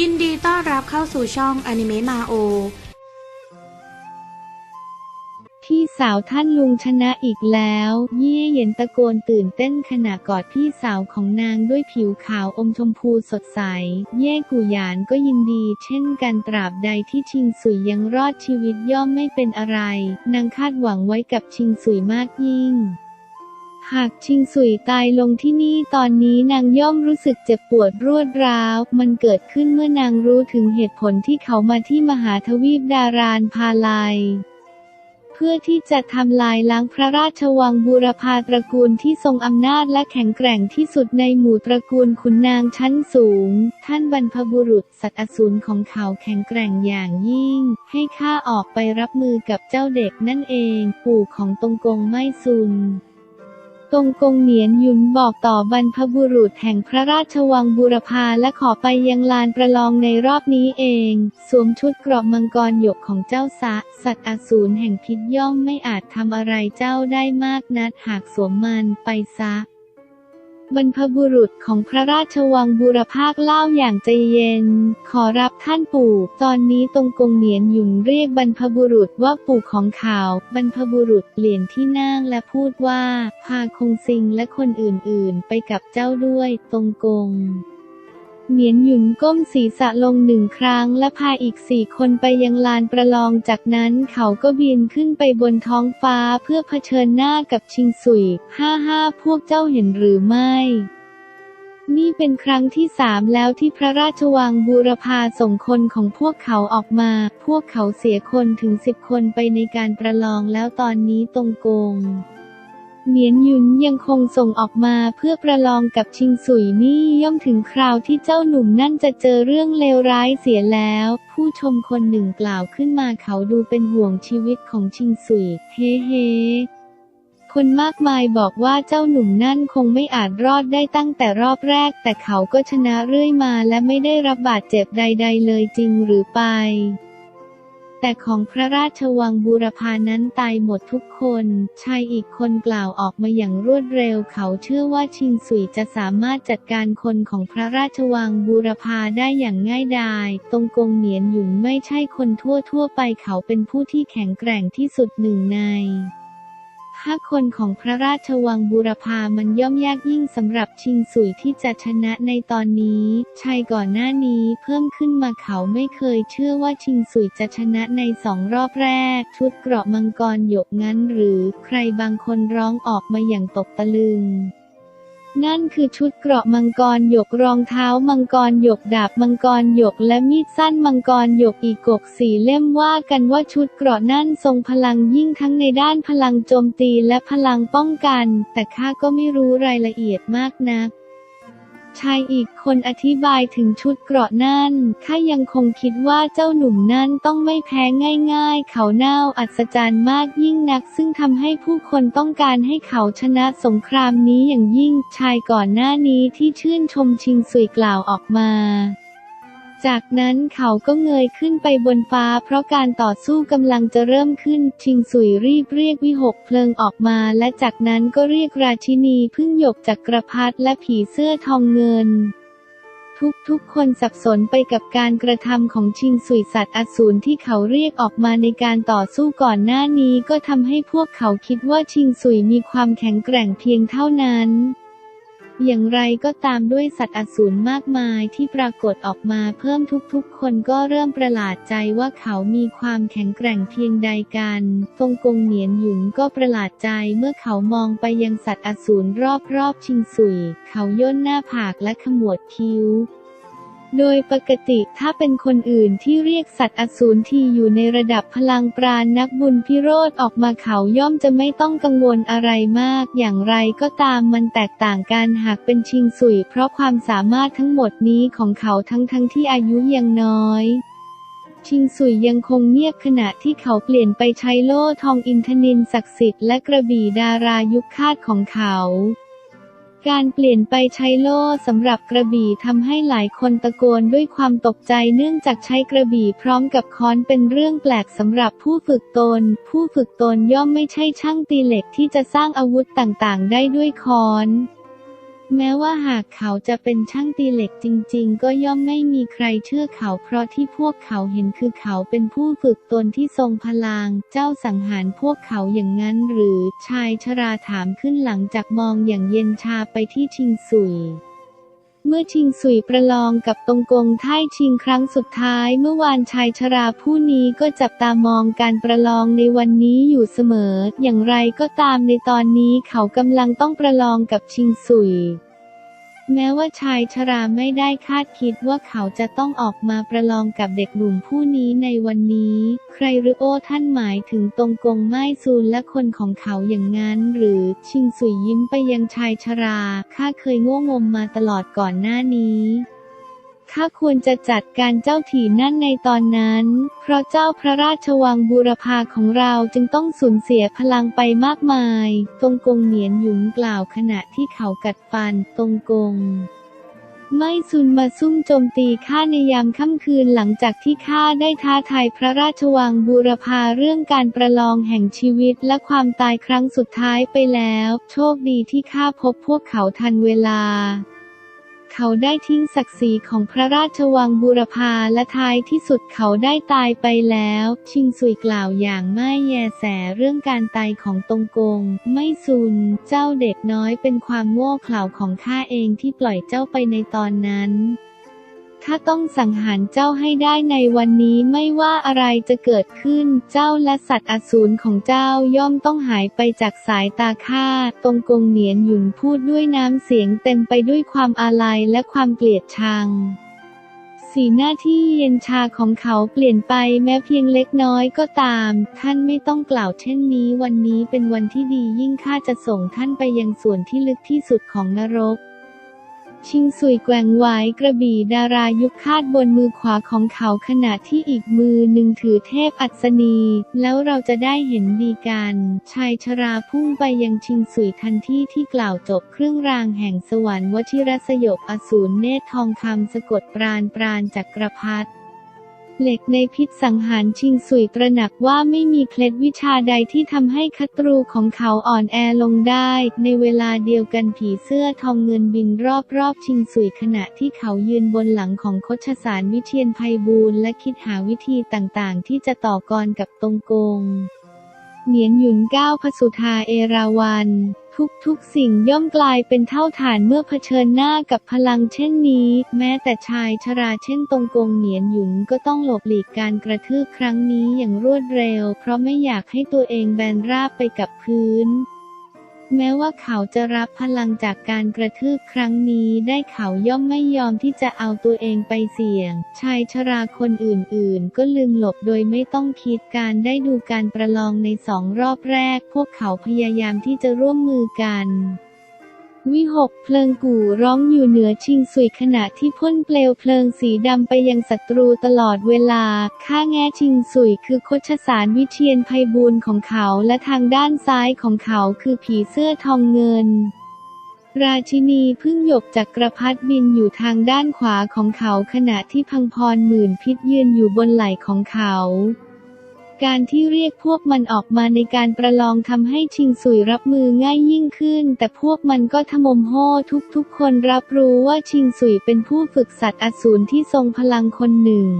ยินดีต้อนรับเข้าสู่ช่องอนิเมะมาโอ พี่สาวท่านลุงชนะอีกแล้ว เย่เย็นตะโกนตื่นเต้นขณะกอดพี่สาวของนางด้วยผิวขาวอมชมพูสดใส เย่กูหยานก็ยินดี เช่นกันตราบใดที่ชิงสุยยังรอดชีวิตย่อมไม่เป็นอะไร นางคาดหวังไว้กับชิงสุยมากยิ่ง หากชิงสุยตายลงที่นี่ตอนนี้นางย่อมรู้สึกเจ็บปวดรวดร้าว มันเกิดขึ้นเมื่อนางรู้ถึงเหตุผลที่เขามาที่มหาทวีปดารานพาลัยเพื่อที่จะทำลายล้างพระราชวังบูรพาตระกูลที่ทรงอำนาจและแข็งแกร่งที่สุดในหมู่ตระกูลขุนนางชั้นสูง ท่านบรรพบุรุษสัตว์อสูรของเขาแข็งแกร่งอย่างยิ่ง ให้ข้าออกไปรับมือกับเจ้าเด็กนั่นเอง ปู่ของตงกงไม่ซุน ตรงกงเหนียนยุนบอกต่อบรรพบุรุษแห่งพระราชวังบูรพาและขอไปยังลานประลองในรอบนี้เอง สวมชุดกรอบมังกรหยกของเจ้าสะ สัตว์อสูรแห่งพิษย่อมไม่อาจทำอะไรเจ้าได้มากนักหากสวมมันไปซะ บรรพบุรุษของพระราชวังบูรพาคเล่าอย่างใจเย็น ขอรับท่านปู่ ตอนนี้ตรงกงเหนียนหยุนเรียกบรรพบุรุษว่าปู่ของเขา บรรพบุรุษเปลี่ยนที่นั่งและพูดว่า พาคงซิงและคนอื่นๆ ไปกับเจ้าด้วย ตรงกง เหนียนหยุนก้มศีรษะลงหนึ่งครั้งและพาอีกสี่คนไปยังลานประลองจากนั้นเขาก็บินขึ้นไปบนท้องฟ้าเพื่อเผชิญหน้ากับชิงสุย ห้าห้าพวกเจ้าเห็นหรือไม่นี่เป็นครั้งที่สามแล้วที่พระราชวังบูรพาส่งคนของพวกเขาออกมา พวกเขาเสียคนถึงสิบคนไปในการประลองแล้วตอนนี้ตรงโกง เหมียนหยุนยังคงส่งออกมาเพื่อประลองกับชิงสุยนี่ย่อมถึงคราวที่เจ้าหนุ่มนั่นจะเจอเรื่องเลวร้ายเสียแล้ว ผู้ชมคนหนึ่งกล่าวขึ้นมาเขาดูเป็นห่วงชีวิตของชิงสุย เฮ้เฮคนมากมายบอกว่าเจ้าหนุ่มนั่นคงไม่อาจรอดได้ตั้งแต่รอบแรก แต่เขาก็ชนะเรื่อยมาและไม่ได้รับบาดเจ็บใด ๆ เลยจริงหรือไป แต่ของพระราชวังบูรพานั้นตายหมดทุกคน ชายอีกคนกล่าวออกมาอย่างรวดเร็วเขาเชื่อว่าชิงสุยจะสามารถจัดการคนของพระราชวังบูรพาได้อย่างง่ายดายตรงกงเหนียนหยุนไม่ใช่คนทั่วทั่วๆไปเขาเป็นผู้ที่แข็งแกร่งที่สุดหนึ่งใน ห้าคนของพระราชวังบูรพามันย่อมยากยิ่งสำหรับชิงสุยที่จะชนะในตอนนี้ ชายก่อนหน้านี้เพิ่มขึ้นมาเขาไม่เคยเชื่อว่าชิงสุยจะชนะในสองรอบแรก ชุดเกราะมังกรหยกงั้นหรือ ใครบางคนร้องออกมาอย่างตกตะลึง นั่นคือชุดเกราะมังกรหยกรองเท้ามังกรหยกดาบมังกรหยกและมีดสั้นมังกรหยกอีกกกสีเล่มว่ากันว่าชุดเกราะนั่นทรงพลังยิ่งทั้งในด้านพลังโจมตีและพลังป้องกัน แต่ข้าก็ไม่รู้รายละเอียดมากนัก ชายอีกคนอธิบายถึงชุดเกราะนั่น ข้ายังคงคิดว่าเจ้าหนุ่มนั่นต้องไม่แพ้ง่าย ๆ เขาเน่าอัศจรรย์มากยิ่งนัก ซึ่งทำให้ผู้คนต้องการให้เขาชนะสงครามนี้อย่างยิ่ง ชายก่อนหน้านี้ที่ชื่นชมชิงสุยกล่าวออกมา จากนั้นเขาก็เงยขึ้นไปบนฟ้า เพราะการต่อสู้กำลังจะเริ่มขึ้น ชิงสุยรีบเรียกวิหกเพลิงออกมา และจากนั้นก็เรียกราชินีพึ่งหยกจักรพรรดิและผีเสื้อทองเงิน ทุกๆ คนสับสนไปกับการกระทำของชิงสุยสัตว์อสูรที่เขาเรียกออกมาในการต่อสู้ก่อนหน้านี้ก็ทำให้พวกเขาคิดว่าชิงสุยมีความแข็งแกร่งเพียงเท่านั้น อย่างไรก็ตามด้วยสัตว์อสูรมากมายที่ปรากฏออกมาเพิ่มทุกๆ คนก็เริ่มประหลาดใจว่าเขามีความแข็งแกร่งเพียงใดกันตงกงเหนียนหยุนก็ประหลาดใจเมื่อเขามองไปยังสัตว์อสูรรอบๆชิงสุย เขาย่นหน้าผากและขมวดคิ้ว โดยปกติถ้าเป็นคนอื่นที่เรียกสัตว์อสูรที่อยู่ในระดับพลังปราณนักบุญพิโรธออกมาเขาย่อมจะไม่ต้องกังวลอะไรมาก อย่างไรก็ตามมันแตกต่างกันหากเป็นชิงสุย เพราะความสามารถทั้งหมดนี้ของเขาทั้งทั้งที่อายุยังน้อย ชิงสุยยังคงเงียบขณะที่เขาเปลี่ยนไปใช้โล่ทองอินทนินศักดิ์สิทธิ์และกระบี่ดารายุคคาดของเขา การเปลี่ยนไปใช้โล่สำหรับกระบี่ทำให้หลายคนตะโกนด้วยความตกใจเนื่องจากใช้กระบี่พร้อมกับค้อนเป็นเรื่องแปลกสำหรับผู้ฝึกตน ผู้ฝึกตนย่อมไม่ใช่ช่างตีเหล็กที่จะสร้างอาวุธต่างๆ ได้ด้วยค้อน แม้ว่าหากเขาจะเป็นช่างตีเหล็กจริง ๆ ก็ย่อมไม่มีใครเชื่อเขา เพราะที่พวกเขาเห็นคือเขาเป็นผู้ฝึกตนที่ทรงพลัง เจ้าสังหารพวกเขาอย่างนั้นหรือชายชราถามขึ้นหลังจากมองอย่างเย็นชาไปที่ชิงสุย เมื่อชิงสุยประลองกับตรงกงไท่ชิงครั้งสุดท้าย เมื่อวานชายชราผู้นี้ก็จับตามองการประลองในวันนี้อยู่เสมอ อย่างไรก็ตามในตอนนี้เขากำลังต้องประลองกับชิงสุย แม้ว่าชายชราไม่ได้คาดคิดว่าเขาจะต้องออกมาประลองกับเด็กหนุ่มผู้นี้ในวันนี้ ใครหรือโอ้ท่านหมายถึงตรงกงไม้ซูนและคนของเขาอย่างนั้น หรือชิงสุยยิ้มไปยังชายชรา ข้าเคยโง่งมมาตลอดก่อนหน้านี้ ข้าควรจะจัดการเจ้าถี่นั่นในตอนนั้น เพราะเจ้าพระราชวังบูรพาของเราจึงต้องสูญเสียพลังไปมากมาย ตรงกงเหนียนหยุนกล่าวขณะที่เขากัดฟันตรงกงไม่ซุนมาซุ่มโจมตีข้าในยามค่ำคืนหลังจากที่ข้าได้ท้าทายพระราชวังบูรพาเรื่องการประลองแห่งชีวิตและความตายครั้งสุดท้ายไปแล้ว โชคดีที่ข้าพบพวกเขาทันเวลา เขาได้ทิ้งศักดิ์ศรีของพระราชวังบูรพาและท้ายที่สุดเขาได้ตายไปแล้ว ชิงสุยกล่าวอย่างไม่แยแสเรื่องการตายของตงกง ไม่ซุน เจ้าเด็กน้อยเป็นความโง่เขลาของข้าเองที่ปล่อยเจ้าไปในตอนนั้น ข้าต้องสังหารเจ้าให้ได้ในวันนี้ไม่ว่าอะไรจะเกิดขึ้น เจ้าและสัตว์อสูรของเจ้าย่อมต้องหายไปจากสายตาข้าตรงกงเหนียนหยุนพูดด้วยน้ำเสียงเต็มไปด้วยความอาลัยและความเกลียดชัง สีหน้าที่เย็นชาของเขาเปลี่ยนไปแม้เพียงเล็กน้อยก็ตาม ท่านไม่ต้องกล่าวเช่นนี้ วันนี้เป็นวันที่ดียิ่งข้าจะส่งท่านไปยังส่วนที่ลึกที่สุดของนรก ชิงสุยแกว่งไว้กระบี่ดารายุคคาดบนมือขวาของเขาขณะที่อีกมือหนึ่งถือเทพอัศนี แล้วเราจะได้เห็นดีกัน ชายชราพุ่งไปยังชิงสุยทันทีที่กล่าวจบเครื่องรางแห่งสวรรค์วชิรสยบอสูรเนตรทองคำสะกดปราณปราณจักรพรรดิ เหล็กในพิษสังหารชิงสุยตระหนักว่าไม่มีเคล็ดวิชาใดที่ทำให้คัตรูของเขาอ่อนแอลงได้ ในเวลาเดียวกันผีเสื้อทองเงินบินรอบๆชิงสุยขณะที่เขายืนบนหลังของคชสารวิเทียนภัยบูลและคิดหาวิธีต่างๆ ที่จะต่อกรกับตรงโกง เหนียนหยุนก้าวพสุธาเอราวัน ทุกๆสิ่งย่อมกลายเป็นเท่าฐานเมื่อเผชิญหน้ากับพลังเช่นนี้ แม้แต่ชายชราเช่นตรงกงเหนียนหยุนก็ต้องหลบหลีกการกระทืบครั้งนี้อย่างรวดเร็ว เพราะไม่อยากให้ตัวเองแบนราบไปกับพื้น แม้ว่าเขาจะรับพลังจากการกระทืบครั้งนี้ได้เขาย่อมไม่ยอมที่จะเอาตัวเองไปเสี่ยง ชายชราคนอื่นๆ ก็ลืมหลบโดยไม่ต้องคิดการได้ดูการประลองในสองรอบแรก พวกเขาพยายามที่จะร่วมมือกัน วิหกเพลิงกู่ร้องอยู่เหนือชิงสุยขณะที่พ่นเปลวเพลิงสีดำไปยังศัตรูตลอดเวลา ข้าแง่ชิงสุยคือโคชสารวิเชียนภัยบูลย์ของเขาและทางด้านซ้ายของเขาคือผีเสื้อทองเงินราชินีพึ่งหยกจากกระพัดบินอยู่ทางด้านขวาของเขาขณะที่พังพรหมื่นพิษยืนอยู่บนไหล่ของเขา การที่เรียกพวกมันออกมาในการประลองทำให้ชิงสุยรับมือง่ายยิ่งขึ้น แต่พวกมันก็ทมมโห่ทุกๆ คนรับรู้ว่าชิงสุยเป็นผู้ฝึกสัตว์อสูรที่ทรงพลังคนหนึ่ง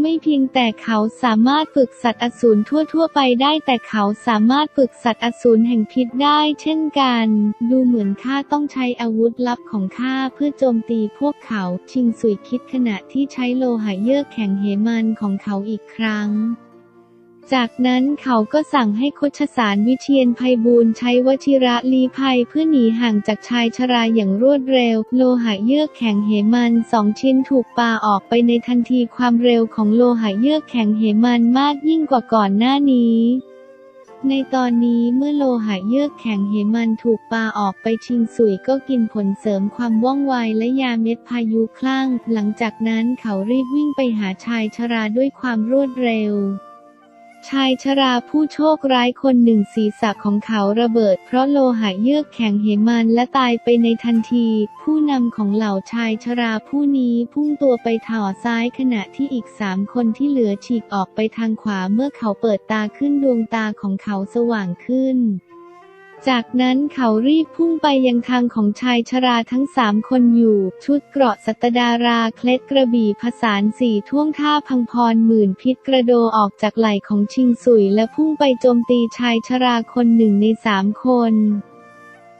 ไม่เพียงแต่เขาสามารถฝึกสัตว์อสูรทั่วๆ ไปได้แต่เขาสามารถฝึกสัตว์อสูรแห่งพิษได้เช่นกัน ดูเหมือนข้าต้องใช้อาวุธลับของข้าเพื่อโจมตีพวกเขาชิงสุยคิดขณะที่ใช้โลหะเยือกแข็งเหมันของเขาอีกครั้ง จากนั้นเขาก็สั่งให้โคชสารวิเชียนภัยบูลย์ใช้วชิระลีภัยเพื่อหนีห่างจากชายชราอย่างรวดเร็ว โลหะเยือกแข็งเหมันสองชิ้นถูกปาออกไปในทันทีความเร็วของโลหะเยือกแข็งเหมันมากยิ่งกว่าก่อนหน้านี้ในตอนนี้เมื่อโลหะเยือกแข็งเหมันถูกปาออกไปชิงสุยก็กินผลเสริมความว่องไวและยาเม็ดพายุคลั่ง หลังจากนั้นเขารีบวิ่งไปหาชายชราด้วยความรวดเร็ว ชายชราผู้โชคร้ายคนหนึ่งศีรษะของเขาระเบิด เพราะโลหะเยือกแข็งเหมันและตายไปในทันที ผู้นำของเหล่าชายชราผู้นี้พุ่งตัวไปถอซ้ายขณะที่อีกสามคนที่เหลือฉีกออกไปทางขวาเมื่อเขาเปิดตาขึ้นดวงตาของเขาสว่างขึ้น จากนั้นเขารีบพุ่งไปยังทางของชายชราทั้งสามคนอยู่ ชุดเกราะสัตดาราเคล็ดกระบี่ผสานสี่ท่วงท่าพังพรหมื่นพิษกระโดออกจากไหล่ของชิงสุยและพุ่งไปโจมตีชายชราคนหนึ่งในสามคน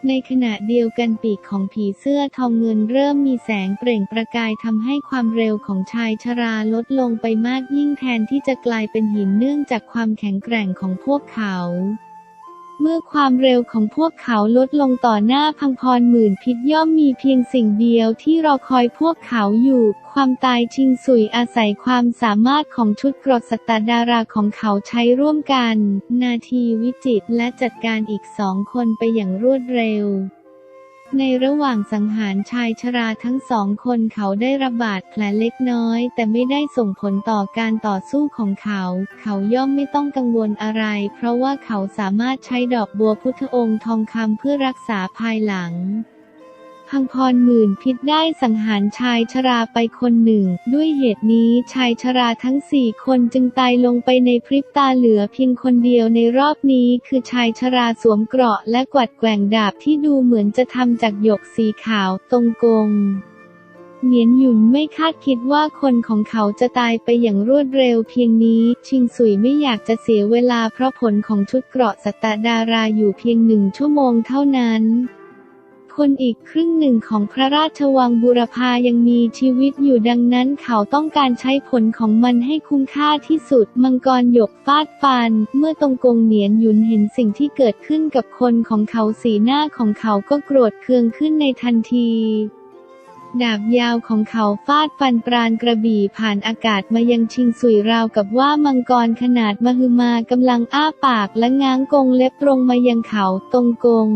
ในขณะเดียวกันปีกของผีเสื้อทองเงินเริ่มมีแสงเปล่งประกายทำให้ความเร็วของชายชราลดลงไปมากยิ่งแทนที่จะกลายเป็นหินเนื่องจากความแข็งแกร่งของพวกเขา เมื่อความเร็วของพวกเขาลดลงต่อหน้าพังพรหมื่นพิษย่อมมีเพียงสิ่งเดียวที่รอคอยพวกเขาอยู่ ความตายชิงสุยอาศัยความสามารถของชุดกรดสตาดาราของเขาใช้ร่วมกัน นาทีวิจิตและจัดการอีกสองคนไปอย่างรวดเร็ว ในระหว่างสังหารชายชราทั้งสองคนเขาได้ระบาดแผลเล็กน้อย แต่ไม่ได้ส่งผลต่อการต่อสู้ของเขา เขาย่อมไม่ต้องกังวลอะไร เพราะว่าเขาสามารถใช้ดอกบัวพุทธองค์ทองคำเพื่อรักษาภายหลัง พังพรหมื่นพิษได้สังหารชายชราไปคนหนึ่ง ด้วยเหตุนี้ชายชราทั้งสี่คนจึงตายลงไปในพริบตาเหลือเพียงคนเดียวในรอบนี้ คือชายชราสวมเกราะและกวัดแกว่งดาบที่ดูเหมือนจะทำจากหยกสีขาวตรงกงเหนียนหยุนไม่คาดคิดว่าคนของเขาจะตายไปอย่างรวดเร็วเพียงนี้ ชิงสุยไม่อยากจะเสียเวลาเพราะผลของชุดเกราะสัตดาราอยู่เพียงหนึ่งชั่วโมงเท่านั้น คนอีกครึ่งหนึ่งของพระราชวังบูรพายังมีชีวิตอยู่ดังนั้นเขาต้องการใช้ผลของมันให้คุ้มค่าที่สุด มังกรหยกฟาดฟัน เมื่อตรงกงเหนียนหยุนเห็นสิ่งที่เกิดขึ้นกับคนของเขาสีหน้าของเขาก็โกรธเคืองขึ้นในทันทีดาบยาวของเขาฟาดฟันปราณกระบี่ผ่านอากาศมายังชิงสุยราวกับว่ามังกรขนาดมหึมากำลังอ้าปากและง้างกงเล็บตรงมายังเขาตรงกง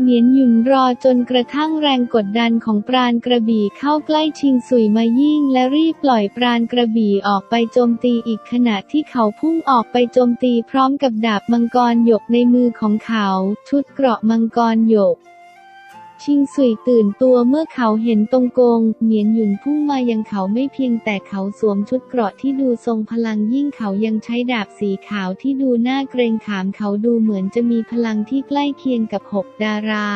เหนียนหยุนรอจนกระทั่งแรงกดดันของปราณกระบี่เข้าใกล้ชิงสุยมายิ่ง และรีบปล่อยปราณกระบี่ออกไปโจมตีอีกขณะที่เขาพุ่งออกไปโจมตีพร้อมกับดาบมังกรหยกในมือของเขา ชุดเกราะมังกรหยก ชิงสุยตื่นตัวเมื่อเขาเห็นตรงกง เหมียนหยุนพุ่งมายังเขาไม่เพียงแต่เขาสวมชุดเกราะที่ดูทรงพลังยิ่งเขายังใช้ดาบสีขาวที่ดูน่าเกรงขามเขาดูเหมือนจะมีพลังที่ใกล้เคียงกับหกดารา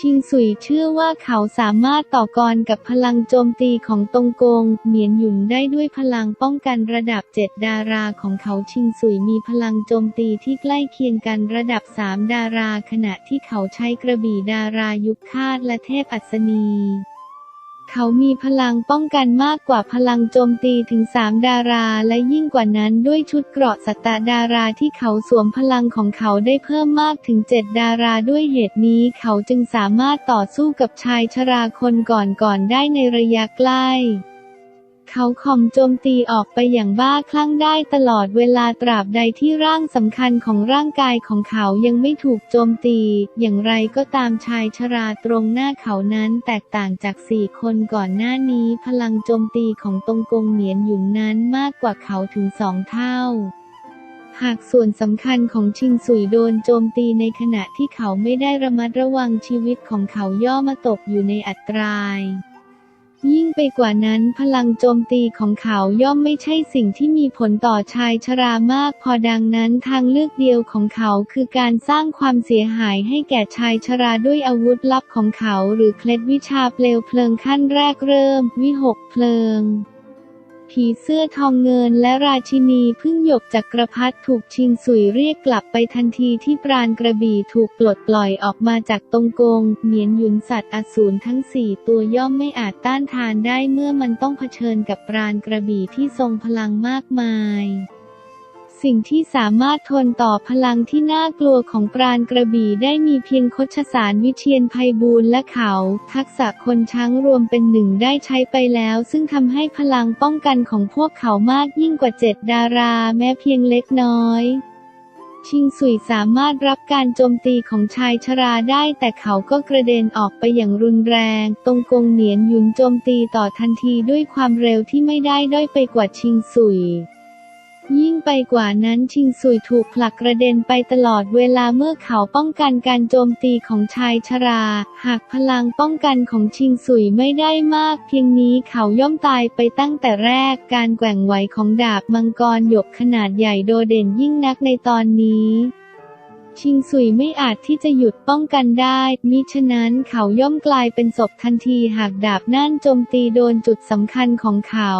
ชิงสุยเชื่อว่าเขาสามารถต่อกรกับพลังโจมตีของตงกง เหมียนหยุนได้ด้วยพลังป้องกันระดับเจ็ดดาราของเขาชิงสุยมีพลังโจมตีที่ใกล้เคียงกันระดับสามดารา ขณะที่เขาใช้กระบี่ดารายุคคาดและเทพอัศนี เขามีพลังป้องกันมากกว่าพลังโจมตีถึงสามดาราและยิ่งกว่านั้นด้วยชุดเกราะสัตตดาราที่เขาสวมพลังของเขาได้เพิ่มมากถึงเจ็ดดาราด้วยเหตุนี้เขาจึงสามารถต่อสู้กับชายชราคนก่อนๆได้ในระยะใกล้ เขาข่อมโจมตีออกไปอย่างบ้าคลั่งได้ตลอดเวลาตราบใดที่ร่างสำคัญของร่างกายของเขายังไม่ถูกโจมตี อย่างไรก็ตามชายชราตรงหน้าเขานั้นแตกต่างจากสี่คนก่อนหน้านี้พลังโจมตีของตงกงเหนียนหยุนนั้นมากกว่าเขาถึงสองเท่าหากส่วนสำคัญของชิงสุยโดนโจมตีในขณะที่เขาไม่ได้ระมัดระวังชีวิตของเขาย่อมาตกอยู่ในอัตราย ยิ่งไปกว่านั้นพลังโจมตีของเขาย่อมไม่ใช่สิ่งที่มีผลต่อชายชรามาก พอดังนั้นทางเลือกเดียวของเขาคือการสร้างความเสียหายให้แก่ชายชราด้วยอาวุธลับของเขา หรือเคล็ดวิชาเปลวเพลิงขั้นแรกเริ่ม วิหกเพลิง ผีเสื้อทองเงินและราชินีพึ่งหยกจักรพรรดิถูกชิงสุยเรียกกลับไปทันทีที่ปราณกระบี่ถูกปลดปล่อยออกมาจากตรงกง เหมียนหยุนสัตว์อสูรทั้งสี่ตัวย่อมไม่อาจต้านทานได้เมื่อมันต้องเผชิญกับปราณกระบี่ที่ทรงพลังมากมาย สิ่งที่สามารถทนต่อพลังที่น่ากลัวของปราณกระบี่ได้มีเพียงคชสารวิเชียนภัยบูลและเขา ทักษะคนช้างรวมเป็นหนึ่งได้ใช้ไปแล้ว ซึ่งทำให้พลังป้องกันของพวกเขามากยิ่งกว่าเจ็ดดาราแม้เพียงเล็กน้อยชิงสุยสามารถรับการโจมตีของชายชราได้ แต่เขาก็กระเด็นออกไปอย่างรุนแรง ตรงกงเหนียนหยุนโจมตีต่อทันทีด้วยความเร็วที่ไม่ได้ด้อยไปกว่าชิงสุย ยิ่งไปกว่านั้นชิงสุยถูกผลักกระเด็นไปตลอดเวลาเมื่อเขาป้องกันการโจมตีของชายชรา หากพลังป้องกันของชิงสุยไม่ได้มาก เพียงนี้เขาย่อมตายไปตั้งแต่แรกการแกว่งไหวของดาบมังกรหยกขนาดใหญ่โดดเด่นยิ่งนักในตอนนี้ ชิงซุยไม่อาจที่จะหยุดป้องกันได้มิฉะนั้นเขาย่อมกลายเป็นศพทันทีหากดาบนั่นโจมตีโดนจุดสำคัญของเขา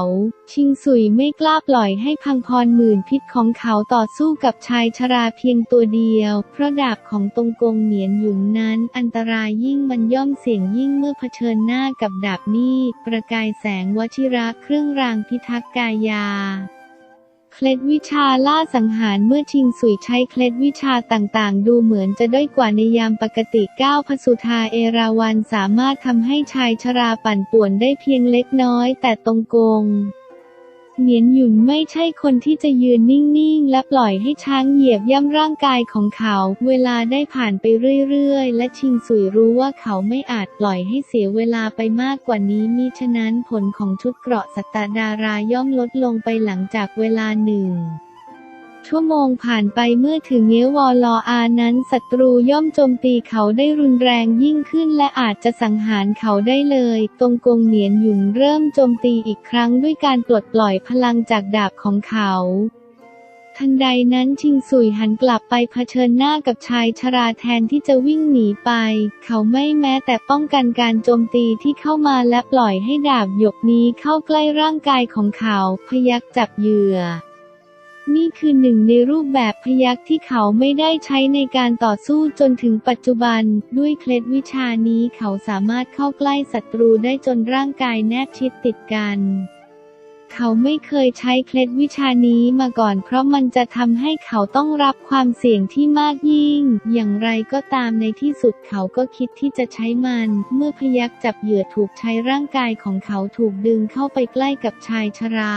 ชิงซุยไม่กล้าปล่อยให้พังพรหมื่นพิษของเขาต่อสู้กับชายชราเพียงตัวเดียว เพราะดาบของตรงกงเหนียนหยุนนั้น อันตรายยิ่งมันย่อมเสี่ยงยิ่งเมื่อเผชิญหน้ากับดาบนี้ ประกายแสงวชิระเครื่องรางพิทักษ์กายา เคล็ดวิชาล่าสังหารเมื่อชิงสุยใช้เคล็ดวิชาต่างๆ ดูเหมือนจะด้อยกว่าในยามปกติก้าวพสุธาเอราวันสามารถทำให้ชายชราปั่นป่วนได้เพียงเล็กน้อยแต่ตรงกง เหนียนหยุนไม่ใช่คนที่จะยืนนิ่งๆ และปล่อยให้ช้างเหยียบย่ำร่างกายของเขา เวลาได้ผ่านไปเรื่อยๆ และชิงสุยรู้ว่าเขาไม่อาจปล่อยให้เสียเวลาไปมากกว่านี้มิฉะนั้นผลของชุดเกราะสัตดาราย่อมลดลงไปหลังจากเวลาหนึ่ง ชั่วโมงผ่านไปเมื่อถึงเงวอลออานั้นศัตรูย่อมโจมตีเขาได้รุนแรงยิ่งขึ้นและอาจจะสังหารเขาได้เลย ตรงกงเหนียนหยุนเริ่มโจมตีอีกครั้งด้วยการปลดปล่อยพลังจากดาบของเขาทันใดนั้นชิงสุยหันกลับไปเผชิญหน้ากับชายชราแทนที่จะวิ่งหนีไป เขาไม่แม้แต่ป้องกันการโจมตีที่เข้ามาและปล่อยให้ดาบหยกนี้เข้าใกล้ร่างกายของเขา พยักจับเหยื่อ นี่คือหนึ่งในรูปแบบพยักที่เขาไม่ได้ใช้ในการต่อสู้จนถึงปัจจุบัน ด้วยเคล็ดวิชานี้เขาสามารถเข้าใกล้ศัตรูได้จนร่างกายแนบชิดติดกันเขาไม่เคยใช้เคล็ดวิชานี้มาก่อน เพราะมันจะทำให้เขาต้องรับความเสี่ยงที่มากยิ่ง อย่างไรก็ตามในที่สุดเขาก็คิดที่จะใช้มัน เมื่อพยักจับเหยื่อถูกใช้ร่างกายของเขาถูกดึงเข้าไปใกล้กับชายชรา